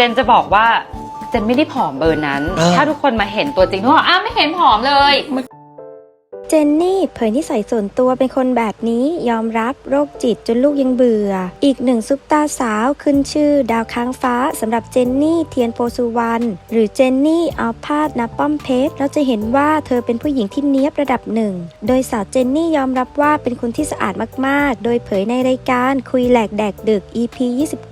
จนจะบอกว่าเจนไม่ได้ผอมเบอร์นั้นเออถ้าทุกคนมาเห็นตัวจริงทุกคนอ้าวไม่เห็นผอมเลย เจนนี่เผยนิสัยส่วนตัวเป็นคนแบบนี้ยอมรับโรคจิตจนลูกยังเบื่อ อีกหนึ่งซุปตาสาวขึ้นชื่อ ดาวค้างฟ้าสำหรับเจนนี่เทียนโพสุวรรณหรือเจนนี่เอาพาดนาป้อมเพชรเราจะเห็นว่าเธอเป็นผู้หญิงที่เนี้ยบระดับหนึ่ง โดยสาวเจนนี่ยอมรับว่าเป็นคนที่สะอาดมากๆ โดยเผยในรายการคุยแหลกแดกดึก EP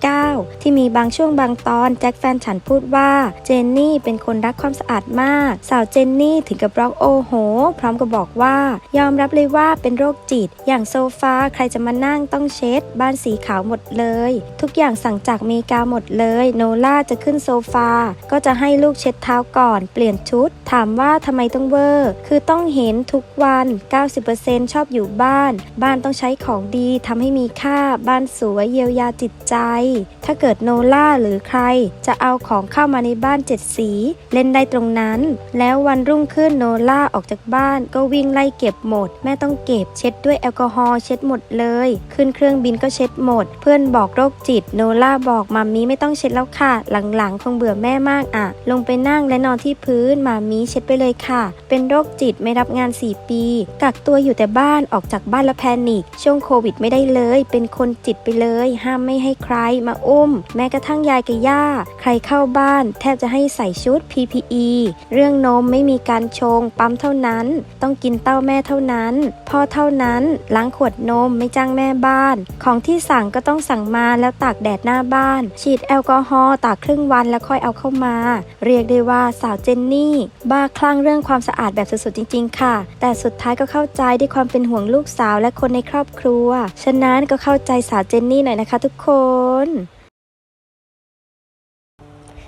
29 ที่มีบางช่วงบางตอนแจ็คแฟนฉันพูดว่าเจนนี่เป็นคนรักความสะอาดมาก สาวเจนนี่ถึงกับร้องโอโห พร้อมกับบอกว่ายอมรับเลยว่าเป็นโรคจิต อย่างโซฟาใครจะมานั่งต้องเช็ด บ้านสีขาวหมดเลย ทุกอย่างสั่งจากเมกาหมดเลย โนล่าจะขึ้นโซฟา ก็จะให้ลูกเช็ดเท้าก่อน เปลี่ยนชุด ถามว่าทำไมต้องเวอร์ คือต้องเห็นทุกวัน 90%ชอบอยู่บ้าน บ้านต้องใช้ของดีทำให้มีค่า บ้านสวยเยียวยาจิตใจ ถ้าเกิดโนล่าหรือใคร จะเอาของเข้ามาในบ้านเจ็ดสี เล่นได้ตรงนั้น แล้ววันรุ่งขึ้นโนล่าออกจากบ้านก็วิ่งไล่เก็บหมด แม่ต้องเก็บเช็ดด้วยแอลกอฮอล์เช็ดหมดเลย ขึ้นเครื่องบินก็เช็ดหมด เพื่อนบอกโรคจิต โนล่าบอกมามีไม่ต้องเช็ดแล้วค่ะ หลังๆ คงเบื่อแม่มากอะ ลงไปนั่งและนอนที่พื้นมามีเช็ดไปเลยค่ะ เป็นโรคจิตไม่รับงาน 4 ปี กักตัวอยู่แต่บ้านออกจากบ้านแล้วแพนิคช่วงโควิดไม่ได้เลย เป็นคนจิตไปเลย ห้ามไม่ให้ใครมาอุ้ม แม้กระทั่งยายกับย่า ใครเข้าบ้าน แทบจะให้ใส่ชุด PPE เรื่องนมไม่มีการชงปั๊มเท่านั้น ต้องกินเต้าแม่เท่านั้น พ่อเท่านั้นล้างขวดนมไม่จ้างแม่บ้าน ของที่สั่งก็ต้องสั่งมาแล้วตากแดดหน้าบ้าน ฉีดแอลกอฮอล์ตากครึ่งวันแล้วค่อยเอาเข้ามา เรียกได้ว่าสาวเจนนี่ บ้าคลั่งเรื่องความสะอาดแบบสุดๆจริง ๆ ค่ะ แต่สุดท้ายก็เข้าใจด้วยความเป็นห่วงลูกสาวและคนในครอบครัว ฉะนั้นก็เข้าใจสาวเจนนี่หน่อยนะคะทุกคน